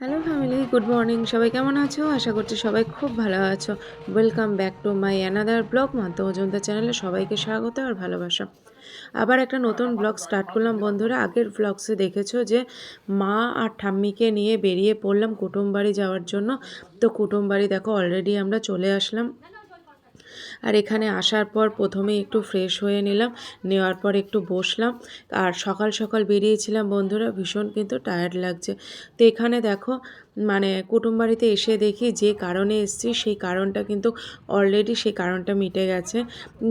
Hello family good morning সবাই কেমন আছো? আশা করছি সবাই খুব ভালো আছো। Welcome back to my another blog month Ajanta চ্যানেলে সবাইকে স্বাগত আর ভালোবাসা। আবার একটা নতুন ব্লগ স্টার্ট করলাম। বন্ধুরা, আগের ব্লগসে দেখেছ যে মা আর ঠাম্মিকে নিয়ে বেরিয়ে পড়লাম কুটুম বাড়ি যাওয়ার জন্য। তো কুটুম বাড়ি দেখো অলরেডি আমরা চলে আসলাম। আর এখানে আসার পর প্রথমে একটু ফ্রেশ হয়ে নিলাম, নেওয়ার পর একটু বসলাম। আর সকাল সকাল বেরিয়েছিলাম বন্ধুরা, ভীষণ কিন্তু টায়ার্ড লাগছে। তো এখানে দেখো মানে কুটুম বাড়িতে এসে দেখি যে কারণে এসছি, সেই কারণটা কিন্তু অলরেডি সেই কারণটা মিটে গেছে।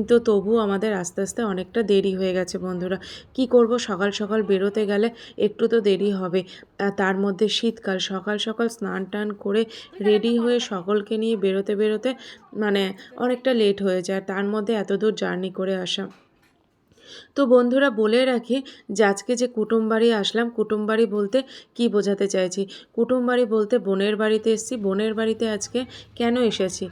তো তবু আমাদের আস্তে আস্তে অনেকটা দেরি হয়ে গেছে বন্ধুরা। কি করব? সকাল সকাল বেরোতে গেলে একটু তো দেরি হবে। আর তার মধ্যে শীতকাল, সকাল সকাল স্নান টান করে রেডি হয়ে সকলকে নিয়ে বেরোতে বেরোতে মানে অনেকটা লেট হয়ে যায়। তার মধ্যে এত দূর জার্নি করে আসা। তো বন্ধুরা বলে রাখি, যে আজকে যে কুটুম বাড়ি আসলাম কুটুমবাড়ি বলতে কি বোঝাতে চাইছি? কুটুমবাড়ি বলতে বোনের বাড়িতে এসেছি, বোনের বাড়িতে আজকে কেন এসেছি?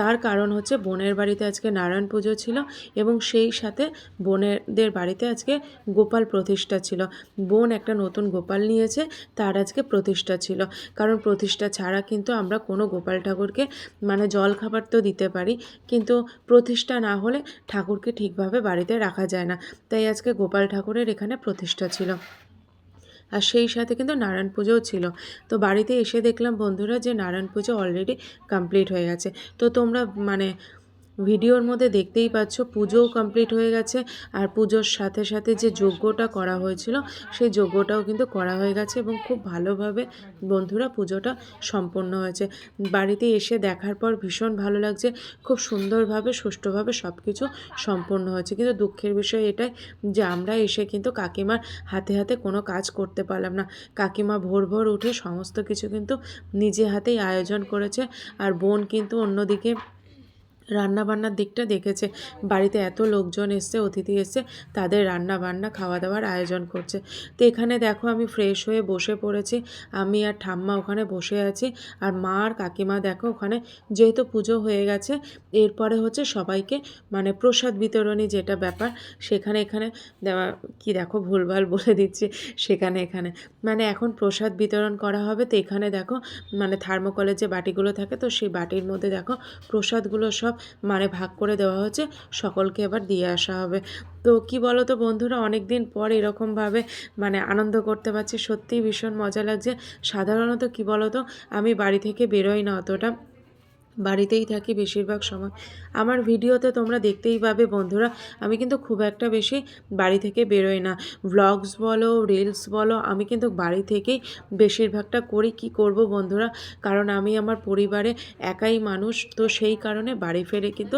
তার কারণ হচ্ছে বোনের বাড়িতে আজকে নারায়ণ পুজো ছিল এবং সেই সাথে বোনেদের বাড়িতে আজকে গোপাল প্রতিষ্ঠা ছিল। বোন একটা নতুন গোপাল নিয়েছে, তার আজকে প্রতিষ্ঠা ছিল। কারণ প্রতিষ্ঠা ছাড়া কিন্তু আমরা কোনো গোপাল ঠাকুরকে মানে জল খাবার তো দিতে পারি, কিন্তু প্রতিষ্ঠা না হলে ঠাকুরকে ঠিকভাবে বাড়িতে রাখা যায় না। তাই আজকে গোপাল ঠাকুরের এখানে প্রতিষ্ঠা ছিল। আর সেই সাথে কিন্তু নারায়ণ পুজোও ছিল। তো বাড়িতে এসে দেখলাম বন্ধুরা যে নারায়ণ পুজো অলরেডি কমপ্লিট হয়ে গেছে। তো তোমরা মানে ভিডিওর মধ্যে দেখতেই পাচ্ছ পুজোও কমপ্লিট হয়ে গেছে। আর পুজোর সাথে সাথে যে যজ্ঞটা করা হয়েছিল, সেই যজ্ঞটাও কিন্তু করা হয়ে গেছে এবং খুব ভালোভাবে বন্ধুরা পুজোটা সম্পন্ন হয়েছে। বাড়িতে এসে দেখার পর ভীষণ ভালো লাগছে। খুব সুন্দরভাবে, সুষ্ঠুভাবে সব কিছু সম্পন্ন হয়েছে। কিন্তু দুঃখের বিষয় এটাই যে আমরা এসে কিন্তু কাকিমার হাতে হাতে কোনো কাজ করতে পারলাম না। কাকিমা ভোর ভোর উঠে সমস্ত কিছু কিন্তু নিজে হাতেই আয়োজন করেছে। আর বোন কিন্তু অন্যদিকে রান্না বান্নার দিকটা দেখেছে। বাড়িতে এত লোকজন এসছে, অতিথি এসছে, তাদের রান্না বান্না খাওয়া দাওয়ার আয়োজন করছে। তো এখানে দেখো আমি ফ্রেশ হয়ে বসে পড়েছি। আমি আর ঠাম্মা ওখানে বসে আছি। আর মা আর কাকিমা দেখো ওখানে যেহেতু পুজো হয়ে গেছে, এরপরে হচ্ছে সবাইকে মানে প্রসাদ বিতরণী যেটা ব্যাপার, সেখানে এখানে দেওয়া কি দেখো ভুলভাল বলে দিচ্ছি, সেখানে এখানে। মানে এখন প্রসাদ বিতরণ করা হবে, তো এখানে দেখো মানে থার্মোকলের যে বাটিগুলো থাকে, তো সেই বাটির মধ্যে দেখো প্রসাদগুলো সব মানে ভাগ করে দেওয়া হচ্ছে সকলকে এবার দিয়ে আসা হবে। তো কি বলো তো বন্ধুরা অনেক দিন পর এরকমভাবে মানে আনন্দ করতে পারছি। সত্যিই ভীষণ মজা লাগছে। সাধারণত কি বলো তো আমি বাড়ি থেকে বেরোই না অতটা। বাড়িতেই থাকি বেশিরভাগ সময়। আমার ভিডিওতে তোমরা দেখতেই পাবে বন্ধুরা, আমি কিন্তু খুব একটা বেশি বাড়ি থেকে বেরোই না। ভ্লগস বলো রিলস বলো, আমি কিন্তু বাড়ি থেকেই বেশিরভাগটা করি। কি করব বন্ধুরা? কারণ আমি আমার পরিবারে একাই মানুষ, তো সেই কারণে বাড়ি ফেরে কিন্তু